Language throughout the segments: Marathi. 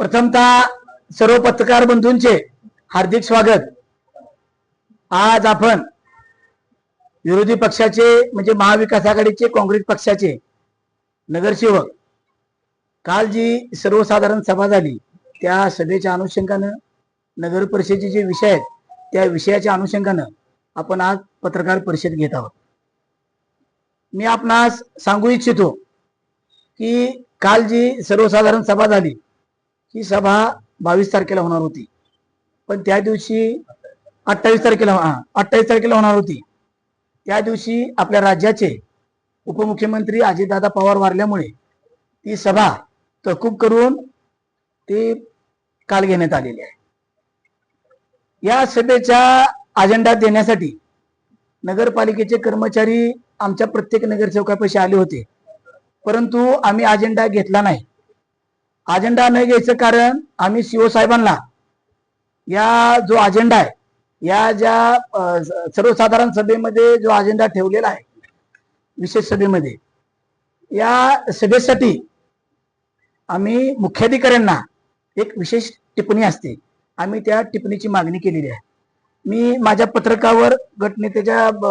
प्रथमतः सर्व पत्रकार बंधूंचे हार्दिक स्वागत. आज आपण विरोधी पक्षाचे म्हणजे महाविकास आघाडीचे काँग्रेस पक्षाचे नगरसेवक काल जी सर्वसाधारण सभा झाली त्या सभेच्या अनुषंगानं नगर परिषदेचे जे विषय आहेत त्या विषयाच्या अनुषंगानं आपण आज पत्रकार परिषद घेत आहोत. मी आपणास सांगू इच्छितो की काल जी सर्वसाधारण सभा झाली ही सभा बावीस तारखेला होणार होती. पण त्या दिवशी अठ्ठावीस तारखेला अठ्ठावीस तारखेला होणार होती. त्या दिवशी आपल्या राज्याचे उपमुख्यमंत्री अजितदादा पवार वारल्यामुळे ती सभा तहकूब करून ती काल घेण्यात आलेली आहे. या सभेच्या अजेंडा देण्यासाठी नगरपालिकेचे कर्मचारी आमच्या प्रत्येक नगरसेवकापाशी आले होते. परंतु आम्ही अजेंडा घेतला नाही. अजेंडा न घ्यायचं कारण आम्ही सीओ साहेबांना या जो अजेंडा आहे या ज्या सर्वसाधारण सभेमध्ये जो अजेंडा ठेवलेला आहे विशेष सभेमध्ये या सभेसाठी आम्ही मुख्याधिकाऱ्यांना एक विशेष टिप्पणी असते. आम्ही त्या टिप्पणीची मागणी केलेली आहे. मी माझ्या पत्रकावर गटनेत्याच्या ब-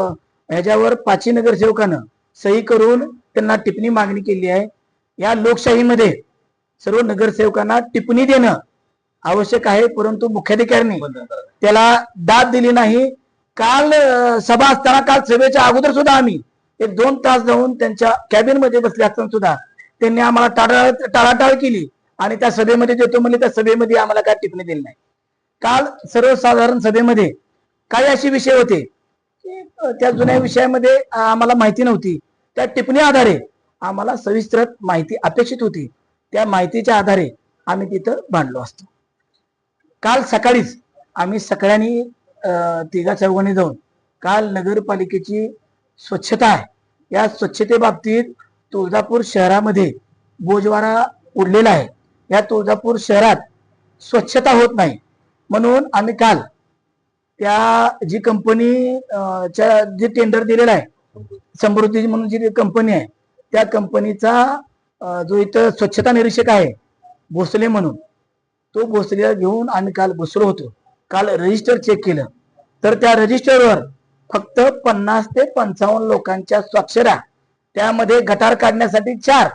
ह्याच्यावर पाची नगरसेवकानं सही करून त्यांना टिप्पणी मागणी केली आहे. या लोकशाहीमध्ये सर्व नगरसेवकांना टिप्पणी देणं आवश्यक आहे परंतु मुख्याधिकाऱ्यांनी त्याला दाद दिली नाही. काल सभा असताना काल सभेच्या अगोदर सुद्धा आम्ही एक दोन तास जाऊन त्यांच्या कॅबिनमध्ये बसले असताना सुद्धा त्यांनी आम्हाला टाळाटाळ टाळाटाळ केली आणि त्या सभेमध्ये देतो म्हणजे त्या सभेमध्ये आम्हाला काय टिप्पणी दिली नाही. काल सर्वसाधारण सभेमध्ये काही असे विषय होते त्या जुन्या विषयामध्ये आम्हाला माहिती नव्हती. त्या टिप्पणी आधारे आम्हाला सविस्तर माहिती अपेक्षित होती. त्या माहितीच्या आधारे आम्ही तिथं भांडलो असतो. काल सकाळीच आम्ही सगळ्यांनी तिघा चौघांनी जाऊन काल नगरपालिकेची स्वच्छता आहे. या स्वच्छतेबाबतीत तुळजापूर शहरामध्ये बोजवारा उडलेला आहे. या तुळजापूर शहरात स्वच्छता होत नाही. म्हणून आम्ही काल त्या जी कंपनी च्या जे टेंडर दिलेलं आहे समृद्धी म्हणून जी कंपनी आहे त्या कंपनीचा जो इथं स्वच्छता निरीक्षक आहे भोसले म्हणून. तो भोसलेला घेऊन आम्ही काल बसलो होतो. काल रजिस्टर चेक केलं. तर त्या रजिस्टरवर फक्त पन्नास ते पंचावन्न लोकांच्या स्वाक्षऱ्या त्यामध्ये गटार काढण्यासाठी चार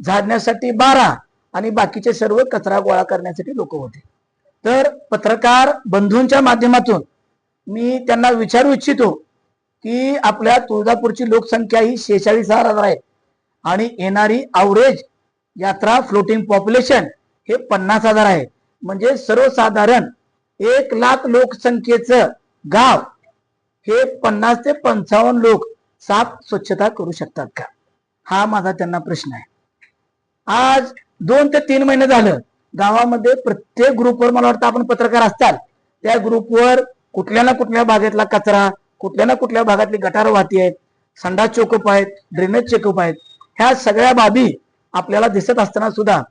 झाडण्यासाठी बारा आणि बाकीचे सर्व कचरा गोळा करण्यासाठी लोक होते. तर पत्रकार बंधूंच्या माध्यमातून मी त्यांना विचारू इच्छितो की आपल्या तुळजापूरची लोकसंख्या ही शेहेचाळीस हजार आहे. आणि येणारी अवरेज यात्रा फ्लोटिंग पॉप्युलेशन हे पन्नास हजार आहे. म्हणजे सर्वसाधारण एक लाख लोकसंख्येचं गाव हे पन्नास ते पंचावन्न लोक साफ स्वच्छता करू शकतात का? हा माझा त्यांना प्रश्न आहे. आज दोन ते तीन महिने झालं गावामध्ये प्रत्येक ग्रुपवर मला वाटतं आपण पत्रकार असताल त्या ग्रुपवर कुठल्या ना कुठल्या भागातला कचरा कुठल्या ना कुठल्या भागातली गटार वाहती आहेत संडास चेकअप आहेत ड्रेनेज चेकअप आहेत ह्या सगळ्या बाबी आपल्याला दिसत असताना सुद्धा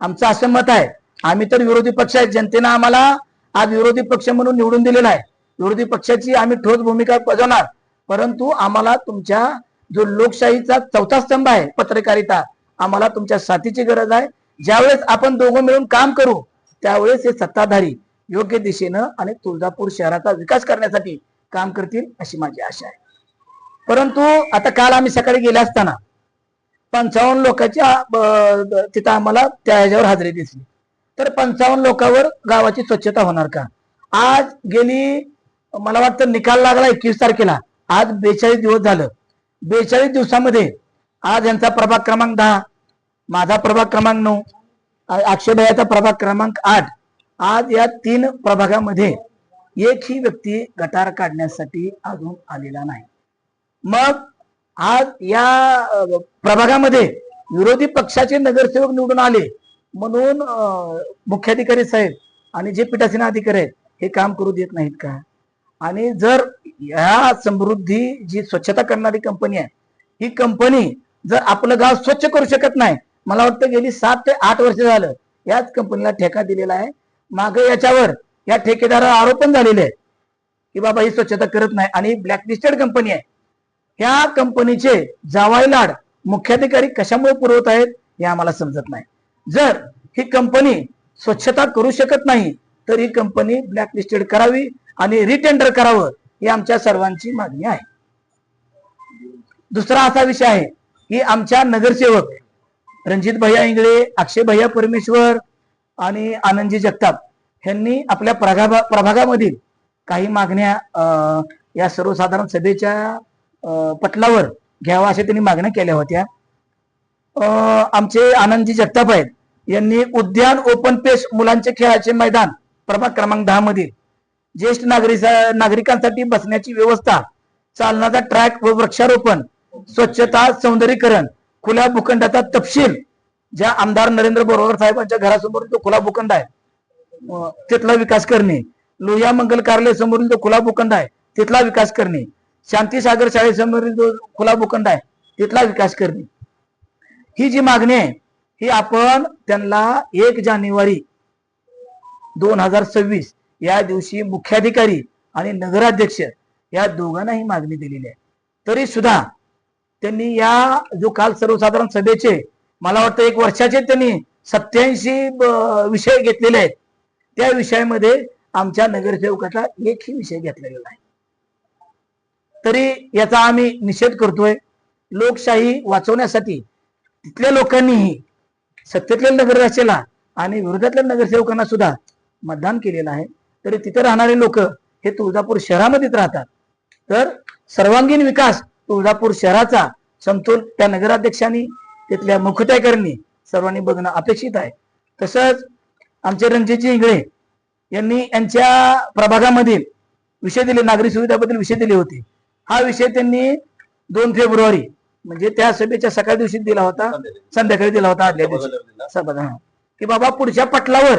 आमचं असं मत आहे. आम्ही तर विरोधी पक्ष आहेत. जनतेनं आम्हाला आज विरोधी पक्ष म्हणून निवडून दिलेला आहे. विरोधी पक्षाची आम्ही ठोस भूमिका बजावणार. परंतु आम्हाला तुमच्या जो लोकशाहीचा चौथा स्तंभ आहे पत्रकारिता आम्हाला तुमच्या साथीची गरज आहे. ज्यावेळेस आपण दोघं मिळून काम करू त्यावेळेस हे सत्ताधारी योग्य दिशेनं आणि तुळजापूर शहराचा विकास करण्यासाठी काम करतील अशी माझी आशा आहे. परंतु आता काल आम्ही सकाळी गेले असताना पंचावन्न लोकांच्या तिथं आम्हाला त्या ह्याच्यावर हजेरी दिसली. तर पंचावन्न लोकांवर गावाची स्वच्छता होणार का? आज गेली मला वाटतं निकाल लागला एकवीस तारखेला. आज बेचाळीस दिवस झालं. बेचाळीस दिवसामध्ये आज यांचा प्रभाग क्रमांक दहा माझा प्रभाग क्रमांक नऊ अक्षयभयाचा प्रभाग क्रमांक आठ. आज या तीन प्रभागामध्ये एकही व्यक्ती गटार काढण्यासाठी अजून आलेला नाही. मग आज या प्रभागामध्ये विरोधी पक्षाचे नगरसेवक निवडून आले. म्हणून मुख्याधिकारी साहेब आणि जे पीठासीन अधिकारी आहेत हे काम करू देत नाहीत का? आणि जर ह्या समृद्धी जी स्वच्छता करणारी कंपनी आहे ही कंपनी जर आपलं गाव स्वच्छ करू शकत नाही मला वाटतं गेली सात ते आठ वर्ष झालं याच कंपनीला ठेका दिलेला आहे. मागे याच्यावर या ठेकेदारावर आरोप पण झालेले की बाबा ही स्वच्छता करत नाही आणि ब्लॅकलिस्टेड कंपनी आहे. ह्या कंपनीचे जावाई लाड मुख्याधिकारी कशामुळे पुरवत आहेत हे आम्हाला समजत नाही. जर ही कंपनी स्वच्छता करू शकत नाही तर ही कंपनी ब्लॅकलिस्टेड करावी आणि रिटेंडर करावं ही आमच्या सर्वांची मागणी आहे. दुसरा असा विषय आहे की आमच्या नगरसेवक रणजित भैया इंगळे अक्षय भैया परमेश्वर आणि आनंदजी जगताप यांनी आपल्या प्रभागा प्रभागामधील काही मागण्या अं, या सर्वसाधारण सभेच्या अं, पटलावर घ्यावा अशा त्यांनी मागण्या केल्या होत्या. अं, आमचे आनंदजी जगताप आहेत. यांनी उद्यान ओपन पेस मुलांचे खेळाचे मैदान प्रभाग क्रमांक दहा मधील ज्येष्ठ नागरिक नागरिकांसाठी बसण्याची व्यवस्था चालण्याचा ट्रॅक व वृक्षारोपण स्वच्छता सौंदर्यीकरण खुल्या भूखंडाचा तपशील ज्या आमदार नरेंद्र बोरकर साहेबांच्या घरासमोर जो खुला भूखंड आहे. तिथला विकास करणे लोहिया मंगल कार्यालय समोरील जो खुला भूखंड आहे तिथला विकास करणे शांतीसागर शाळेसमोरील जो खुला भूखंड आहे तिथला विकास करणे. ही जी मागणी आहे ही आपण त्यांना एक जानेवारी दोन हजार सव्वीस या दिवशी मुख्याधिकारी आणि नगराध्यक्ष या दोघांना ही मागणी दिलेली आहे. तरी सुद्धा त्यांनी या जो काल सर्वसाधारण सभेचे मला वाटतं एक वर्षाचे त्यांनी सत्याऐंशी विषय घेतलेले आहेत. त्या विषयामध्ये आमच्या नगरसेवकाचा एकही विषय घेतलेला आहे तरी याचा आम्ही निषेध करतोय. लोकशाही वाचवण्यासाठी तिथल्या लोकांनीही सत्तेतल्या नगराध्यक्षाला आणि विरोधातल्या नगरसेवकांना सुद्धा मतदान केलेलं आहे. तरी तिथे राहणारे लोक हे तुळजापूर शहरामध्येच राहतात. तर सर्वांगीण विकास तुळजापूर शहराचा समतोल त्या नगराध्यक्षांनी तिथल्या मुख्यत्याकरांनी सर्वांनी बघणं अपेक्षित आहे. तसंच आमचे रणजितजी इंगळे यांनी यांच्या प्रभागामधील विषय दिले नागरी सुविधाबद्दल विषय दिले होते. हा विषय त्यांनी दोन फेब्रुवारी म्हणजे त्या सभेच्या सकाळ दिवशी दिला होता संध्याकाळी दिला होता आदल्या दिवशी. सभा. की बाबा पुढच्या पटलावर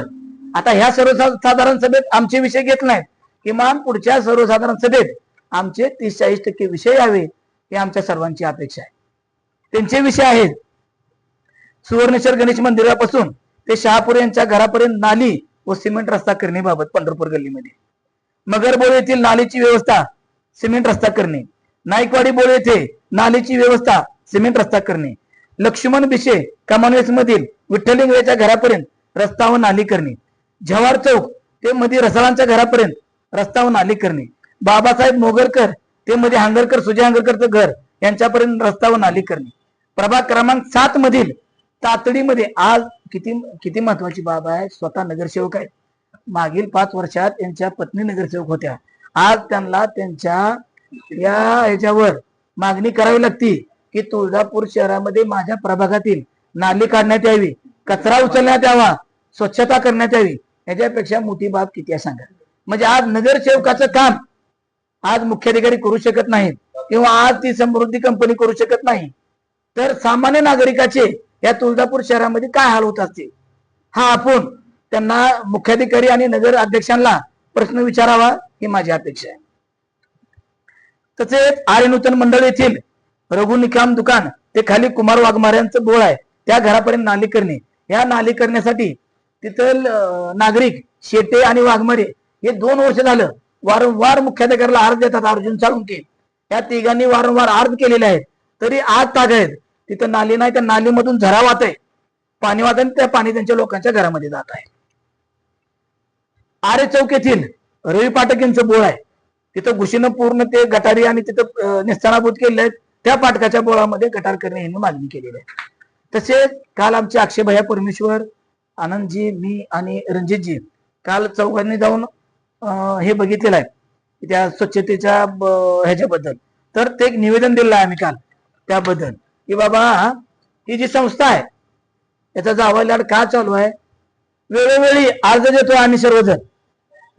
आता ह्या सर्वसाधारण सभेत आमचे विषय घेत नाहीत. किमान पुढच्या सर्वसाधारण सभेत आमचे तीस चाळीस टक्के विषय यावे ही आमच्या सर्वांची अपेक्षा आहे. त्यांचे विषय आहेत. सुवर्णेश्वर गणेश मंदिरापासून ते शहापूर यांच्या घरापर्यंत नाली व सिमेंट रस्ता करण्याबाबत पंढरपूर गल्लीमध्ये. मगरबोळ येथील नालीची व्यवस्था सिमेंट रस्ता करणे. नाईकवाडी बोळ येथे नालीची व्यवस्था सिमेंट रस्ता करणे. लक्ष्मण बिशे कमानवेस मधील विठ्ठलिंगच्या घरापर्यंत रस्ता व नाली करणे. जव्हार चौक ते मध्ये रसाळांच्या घरापर्यंत रस्ता व नाली करणे. बाबासाहेब मोगरकर ते मध्ये हांगरकर सुजय हांगरकरचं घर यांच्यापर्यंत रस्ता व नाली करणे. प्रभाग क्रमांक सात मधील तातडीमध्ये आज किती किती महत्वाची बाब आहे? स्वतः नगरसेवक आहेत. मागील पाच वर्षात यांच्या पत्नी नगरसेवक होत्या. आज त्यांना त्यांच्या या ह्याच्यावर मागणी करावी लागती की तुळजापूर शहरामध्ये माझ्या प्रभागातील नाली काढण्यात यावी कचरा उचलण्यात यावा स्वच्छता करण्यात यावी याच्यापेक्षा मोठी बाब किती आहे सांगा. म्हणजे आज नगरसेवकाचं काम आज मुख्याधिकारी करू शकत नाहीत किंवा आज ती समृद्धी कंपनी करू शकत नाही. तर सामान्य नागरिकाचे या तुळजापूर शहरामध्ये काय हाल होत असतील? हा आपण त्यांना मुख्याधिकारी आणि नगर अध्यक्षांना प्रश्न विचारावा. ही माझी अपेक्षा आहे. तसेच आर्य नूतन मंडळ येथील रघुनिकाम दुकान ते खाली कुमार वाघमाऱ्यांचं बोळ आहे. त्या घरापर्यंत नाली करणे. या नाली करण्यासाठी तिथं नागरिक शेटे आणि वाघमारे हे दोन वर्ष झालं वारंवार मुख्याधिकाऱ्याला अर्ज देतात अर्जुन साळुंके या तिघांनी वारंवार अर्ज केलेले आहेत. तरी आज ताग आहेत. तिथं नाली नाही त्या नालीमधून झरा वाहत आहे. पाणी वाहत आहे त्या पाणी त्यांच्या लोकांच्या घरामध्ये जात आहे. आरे चौक येथील रवी पाठक यांचं बोळ आहे. तिथं घुशीनं पूर्ण ते गटारी आणि तिथं निस्थानाभूत केले केलेले आहेत. त्या पाटकाच्या बोळामध्ये गटार करणे यांनी मागणी केलेली आहे. तसेच काल आमचे अक्षय भैया परमेश्वर आनंदजी मी आणि रणजितजी काल चौघांनी जाऊन हे बघितलेलं आहे. त्या स्वच्छतेच्या ब- ह्याच्याबद्दल. तर ते एक निवेदन दिलेलं आहे आम्ही काल त्याबद्दल. की बाबा ही जी संस्था आहे याचा जावा लाड का चालू आहे? वेळोवेळी अर्ज देतो आम्ही सर्वजण.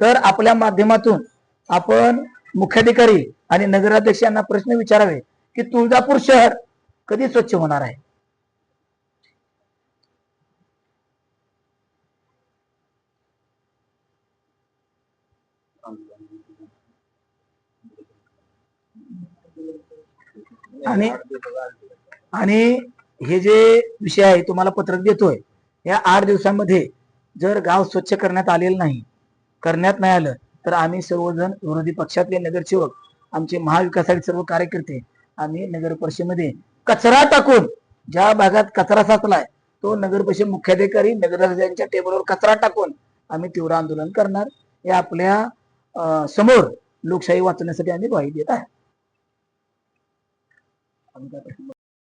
तर आपल्या माध्यमातून आपण मुख्याधिकारी आणि नगराध्यक्ष यांना प्रश्न विचारावे की तुळजापूर शहर कधी स्वच्छ होणार आहे? आणि आणि हे जे विषय आहे तुम्हाला पत्रक देतोय. या आठ दिवसांमध्ये जर गाव स्वच्छ करण्यात आलेलं नाही करण्यात नाही आलं तर आम्ही सर्वजण विरोधी पक्षातले नगरसेवक आमचे महाविकासाचे सर्व कार्यकर्ते आम्ही नगर परिषदेमध्ये कचरा टाकून ज्या भागात कचरा साचलाय तो नगर परिषद मुख्याधिकारी नगराध्यक्षांच्या टेबलवर कचरा टाकून आम्ही तीव्र आंदोलन करणार. हे आपल्यासमोर लोकशाही वाचवण्यासाठी आम्ही ग्वाही देत आहे.